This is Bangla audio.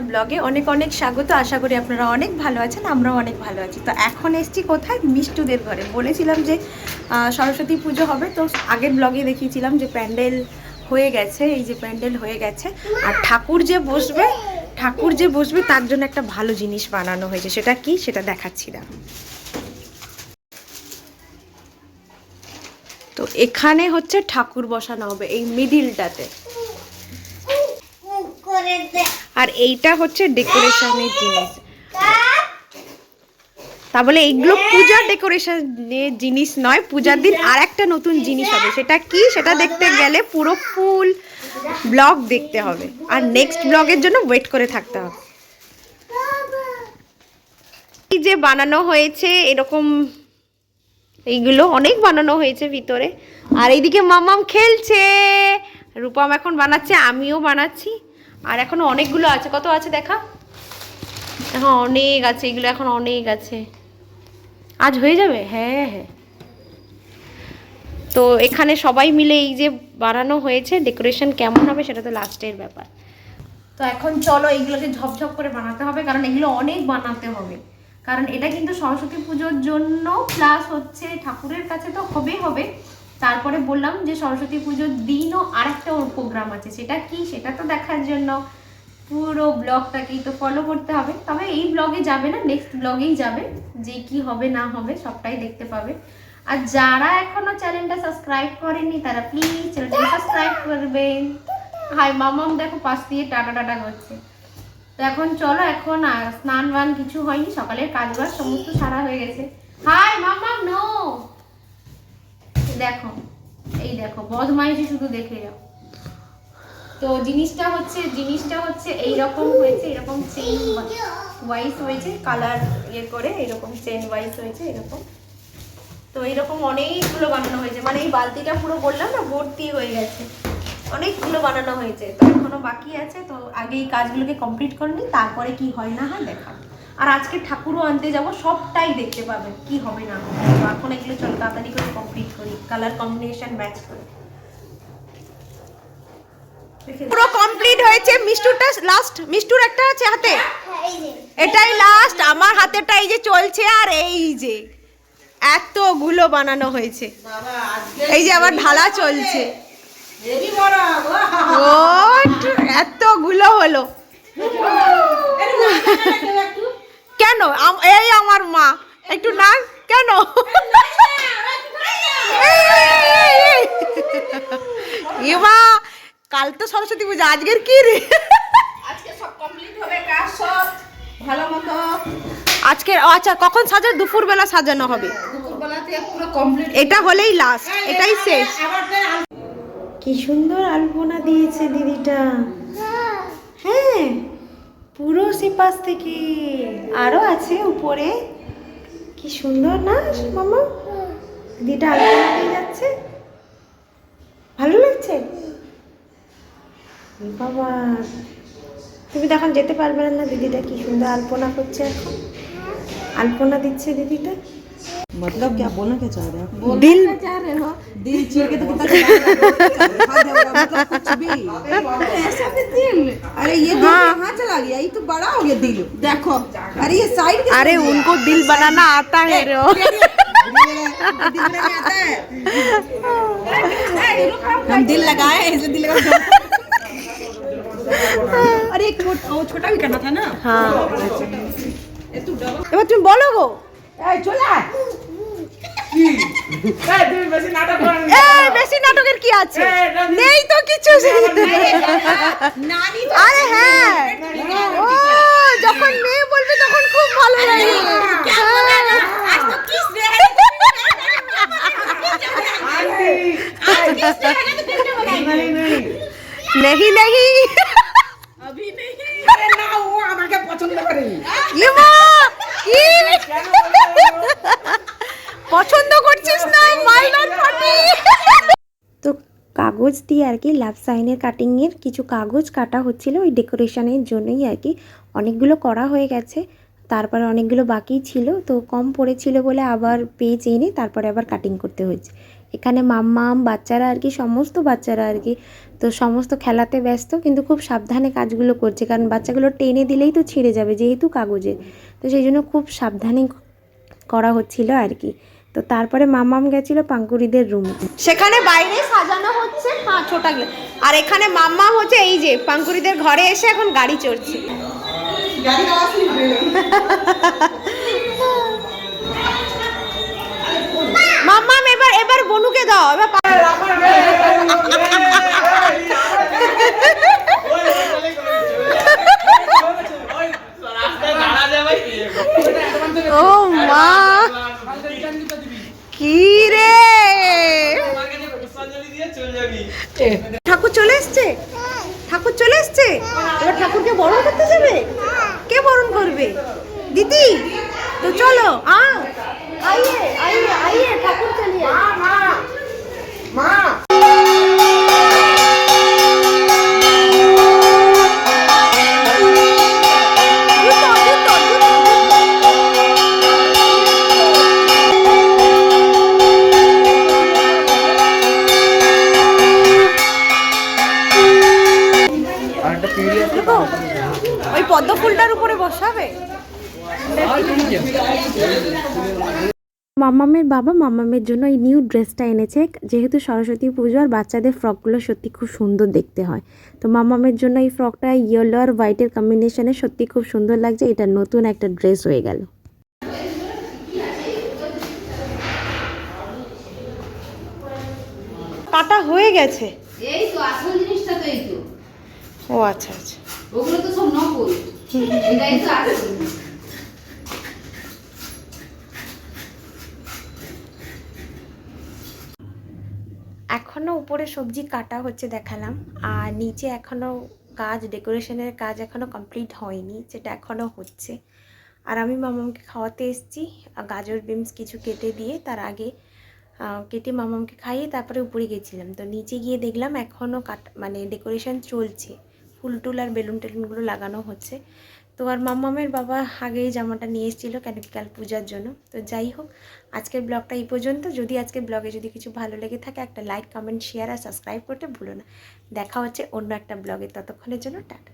একটা ব্লগে অনেক অনেক স্বাগত। আশা করি আপনারা অনেক ভালো আছেন, আমরাও অনেক ভালো আছি। তো এখন এসছি কোথায়? মিষ্টুদের ঘরে। বলেছিলাম যে সরস্বতী পুজো হবে। তো আগের ব্লগে দেখিয়েছিলাম যে প্যান্ডেল হয়ে গেছে, এই যে প্যান্ডেল হয়ে গেছে। আর ঠাকুর যে বসবে, ঠাকুর যে বসবে, তার জন্য একটা ভালো জিনিস বানানো হয়েছে। সেটা কি? সেটা দেখাচ্ছি না। তো এখানে হচ্ছে ঠাকুর বসানো হবে, এই মিডিলটাতে আর এইটা হচ্ছে ডেকোরেশনের জিনিস। তা বলে এইগুলো পূজার ডেকোরেশনের জিনিস নয়, পূজার দিন আর একটা নতুন জিনিস হবে। সেটা কি? সেটা দেখতে গেলে পুরো ফুল ব্লগ দেখতে হবে। আর নেক্সট ব্লগের জন্য ওয়েট করে থাকতে হবে। এই যে বানানো হয়েছে, এরকম এইগুলো অনেক বানানো হয়েছে ভিতরে। আর এইদিকে মামাম খেলছে। রূপম এখন বানাচ্ছে, আমিও বানাচ্ছি। আর এখনও অনেকগুলো আছে। কত আছে দেখা? এখন অনেক আছে, এগুলো এখন অনেক আছে। আজ হয়ে যাবে? হ্যাঁ হ্যাঁ। তো এখানে সবাই মিলে এই যে বানানো হয়েছে ডেকোরেশন কেমন হবে সেটা তো লাস্টের ব্যাপার। তো এখন চলো এইগুলোকে ঝপঝপ করে বানাতে হবে, কারণ এগুলো অনেক বানাতে হবে। কারণ এটা কিন্তু সরস্বতী পুজোর জন্য প্লাস হচ্ছে ঠাকুরের কাছে তো হবে হবে। তারপরে বললাম যে সরস্বতী পুজোর দিনও আরেকটা ওর প্রোগ্রাম আছে, সেটা কি সেটা তো দেখার জন্য। পুরো ব্লগটাকেই তো ফলো করতে হবে। তবে এই ব্লগে যাবে না নেক্সট ব্লগেই যাবে, যে কি হবে না হবে সবটাই দেখতে পাবে। আর যারা এখনও চ্যানেলটা সাবস্ক্রাইব করেনি, তারা প্লিজ চ্যানেলটা সাবস্ক্রাইব করবেন হাই মামাম দেখো পাশ দিয়ে টাটা টাটা করছে। তো এখন চলো, এখন আর স্নান বান কিছু হয়নি, সকালের কাজবাজ সমস্ত সারা হয়ে গেছে। হাই মামাম নো দেখো, এই দেখো, বদমাইশি শুধু দেখে যাও। তো জিনিসটা হচ্ছে জিনিসটা হচ্ছে এই রকম হয়েছে এরকম চেইন ওয়াইজ হয়েছে কালার ইয়ে করে এরকম চেন ওয়াইজ হয়েছে, এরকম। তো এরকম অনেকগুলো বানানো হয়েছে। মানে এই বালতিটা পুরো বললাম না, ভর্তি হয়ে গেছে। অনেকগুলো বানানো হয়েছে। তো এখনও বাকি আছে, তো আগে এই কাজগুলোকে কমপ্লিট করে নিই, তারপরে কি হয় না হয় দেখাবো। আর আজকে ঠাকুরও আনতে যাব সবটাই দেখতে পাবেন কি হবে না এখন এগুলো চল তাড়াতাড়ি করে কমপ্লিট করি কালার কম্বিনেশন ম্যাচ করে। পুরো কমপ্লিট হয়েছে মিষ্টুরটা লাস্ট মিষ্টুর একটা আছে হাতে? এটাই লাস্ট আমার হাতেটা এই যে চলছে আর এই যে। এতগুলো বানানো হয়েছে। এই যে আবার ঢালা চলছে ও এতগুলো হলো কেন আম- এই আমার মা একটু না কেন এই, এই, এই, এই। এ মা কাল তো সরস্বতী পূজা আজকের কি রে? আজকে সব কমপ্লিট হবে কাজ সব ভালো মতো। আজকে আচ্ছা কখন সাজা দুপুর বেলা সাজানো হবে। দুপুরবেলাতে পুরো কমপ্লিট এটা হলেই লাস্ট এটাই শেষ। কি সুন্দর আলপনা দিয়েছে দিদিটা। হ্যাঁ পুরো সে পাশ থেকে। আরও আছে উপরে। কি সুন্দর না মামা? দিদিটা আলপনা দিয়ে যাচ্ছে। ভালো লাগছে? বাবা তুমি তো এখন যেতে পারবে না দিদিটা কি সুন্দর আলপনা করছে এখন আলপনা দিচ্ছে দিদিটা मतलब क्या बोलना क्या चाह रहे हैं দিল दिल चीर के तो कितना चला गया, मतलब कुछ भी ऐसा भी दिल अरे ये दिल कहाँ चला गया ये तो बड़ा हो गया दिल देखो अरे ये साइड के अरे उनको दिल बनाना आता है रो दिल नहीं आता है हम दिल लगाए हैं, इसलिए दिल लगा अरे एक छोट- वो छोटा भी करना था ना হ্যাঁ ये तू डबल এবার তুমি বলো গো ए चला এই বেশি নাটকের কি আছে নেই তো কিছু नानी আরে হ্যাঁ ও যখন মেয়ে বলবে তখন খুব ভালো লাগে आज तो পছন্দ করছিস না? তো কাগজ দিয়ে আর কি লাভ সাইনের কাটিংয়ের কিছু কাগজ কাটা হচ্ছিল ওই ডেকোরেশনের জন্যই আর কি। অনেকগুলো করা হয়ে গেছে, তারপরে অনেকগুলো বাকি ছিল, তো কম পড়েছিল বলে আবার পেজ এনে তারপরে আবার কাটিং করতে হয়েছে। এখানে মাম্মাম বাচ্চারা আর কি সমস্ত বাচ্চারা আর কি। তো সমস্ত খেলাতে ব্যস্ত কিন্তু খুব সাবধানে কাজগুলো করছে। কারণ বাচ্চাগুলো টেনে দিলেই তো ছিঁড়ে যাবে যেহেতু কাগজে। তো সেই জন্য খুব সাবধানে করা হচ্ছিল আর কি। তো তারপরে মামাম গেছিল পাঙ্কুরিদের রুমে সেখানে বাইরে সাজানো হচ্ছে হ্যাঁ ছোটা আর এখানে মাম্মাম হচ্ছে এই যে পাঙ্কুরিদের ঘরে এসে এখন গাড়ি চড়ছে মাম্মাম এবার বনুকে দাও, এবার ও মা, কি রে? ঠাকুর চলে ঠাকুর চলে ঠাকুরকে বরণ করতে কে বরণ করবে? দিদি? তো চলো আইয়ে আইয়ে আইয়ে, ঠাকুর ওই পদ্ম ফুলটার উপরে বসাবে? মামামের বাবা মামামের জন্য এই নিউ ড্রেসটা এনেছে। যেহেতু সরস্বতী পুজো আর বাচ্চাদের ফ্রকগুলো সত্যি খুব সুন্দর দেখতে হয়। তো মামামের জন্য এই ফ্রকটা ইয়েলো আর হোয়াইটের কম্বিনেশনে সত্যি খুব সুন্দর লাগছে। এটা নতুন একটা ড্রেস হয়ে গেল। কাটা হয়ে গেছে? এই তো আসল জিনিসটা তো এই তো। ও আচ্ছা আচ্ছা। ওগুলো তো সব নকল। এটাই তো আসল। উপরে সবজি কাটা হচ্ছে দেখালাম, আর নিচে এখনও কাজ, ডেকোরেশনের কাজ এখনও কমপ্লিট হয়নি, যেটা এখনও হচ্ছে। আর আমি মামামকে খাওয়াতে এসেছি গাজর বিমস কিছু কেটে দিয়ে তার আগে কেটে মামামকে খাইয়ে তারপরে উপরে গেছিলাম। তো নিচে গিয়ে দেখলাম এখনও কাট মানে ডেকোরেশন চলছে, ফুল টুল আর বেলুন টেলুনগুলো লাগানো হচ্ছে। তো আর মাম্মামের বাবা আগেই জামাটা নিয়ে এসেছিল কেন কি কাল পূজার জন্য। তো যাই হোক, আজকের ব্লগটা এই পর্যন্ত। যদি আজকের ব্লগে যদি কিছু ভালো লেগে থাকে, একটা লাইক, কমেন্ট শেয়ার আর সাবস্ক্রাইব করতে ভুলো না। দেখা হচ্ছে অন্য একটা ব্লগে। ততক্ষণের জন্য টাটা।